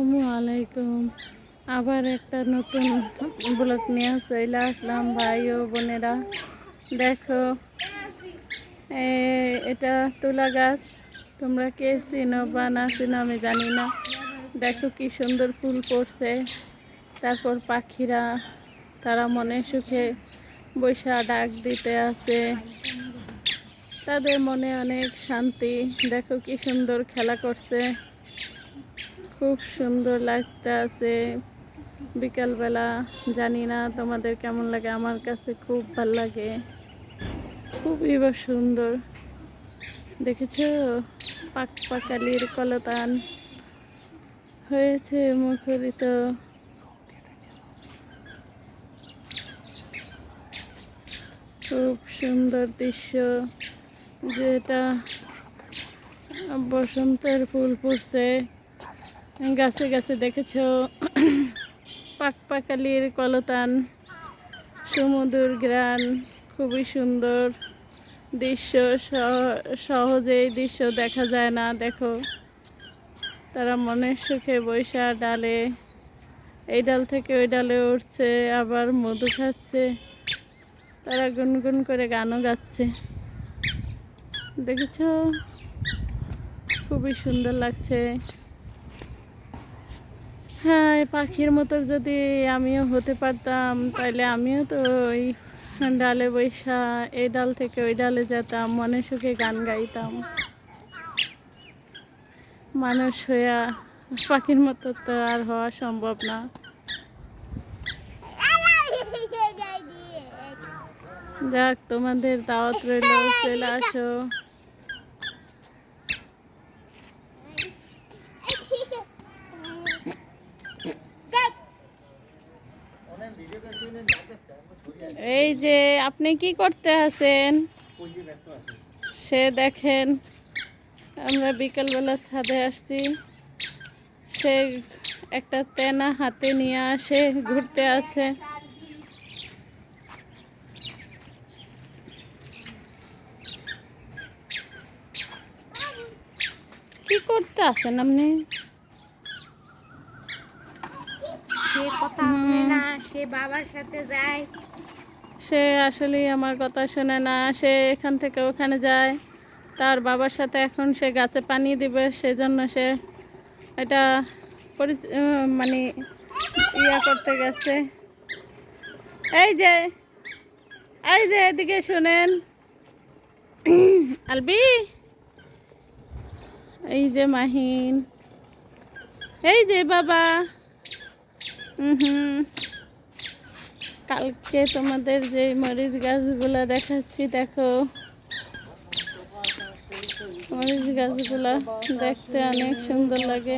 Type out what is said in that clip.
আসসালামু আলাইকুম। আবার একটা নতুন ব্লগ নিয়ে চলে আসলাম, ভাই ও বোনেরা। দেখো এটা তুলা গাছ। তোমরা কে চিনো বা না চিনো আমি জানি না। দেখো কি সুন্দর ফুল পড়ছে। তারপর পাখিরা, তারা মনে সুখে বৈশা ডাক দিতে আছে। তাদের মনে অনেক শান্তি। দেখো কি সুন্দর খেলা করছে। খুব সুন্দর লাগতে আছে। বিকালবেলা, জানি না তোমাদের কেমন লাগে, আমার কাছে খুব ভালো লাগে। খুবই বা সুন্দর। দেখেছ? পাক পাকালির কলতান হয়েছে মুখরিত। খুব সুন্দর দৃশ্য, যেটা বসন্তের ফুল ফুটছে। গাছে গাছে দেখেছ? পাক পাকালির কলতান সমুদ্র গ্রান খুবই সুন্দর দৃশ্য, সহ- সহজেই দৃশ্য দেখা যায় না, দেখো। তারা মনের সুখে বৈশা ডালে, এই ডাল থেকে ওই ডালে উঠছে, আবার মধু খাচ্ছে। তারা গুনগুন করে গানও গাচ্ছে। দেখেছ? খুবই সুন্দর লাগছে। হ্যাঁ পাখির মতো যদি আমিও হতে পারতাম তাহলে আমিও তো ওই ডালে বৈশা, এই ডাল থেকে ওই ডালে যেতাম, মনে সুখে গান গাইতাম। মানুষ হইয়া পাখির মতো তো আর হওয়া সম্ভব না। যাক, তোমাদের দাওয়াত রইল, চলে আসো। এই যে আপনি কি করতে আছেন? সে দেখেন, আমরা বিকেলবেলা ছাদে আসছি। সে একটা তেনা হাতে নিয়ে আসে, ঘুরতে আছে কি করতে আছেন আপনি? সে কথা শুনে না সে বাবার সাথে যায়। সে আসলেই আমার কথা শোনে না সে এখান থেকে ওখানে যায়। তার বাবার সাথে এখন সে গাছে পানি দিবে সেজন্য সে এটা মানে ইয়া করতে গেছে। এই যে এই যে এদিকে শুনেন। আলবি? এই যে মাহিন। এই যে বাবা। কালকে তোমাদের যে মরিচ গাছগুলা দেখাচ্ছি দেখো। মরিচ গাছগুলা দেখতে অনেক সুন্দর লাগে।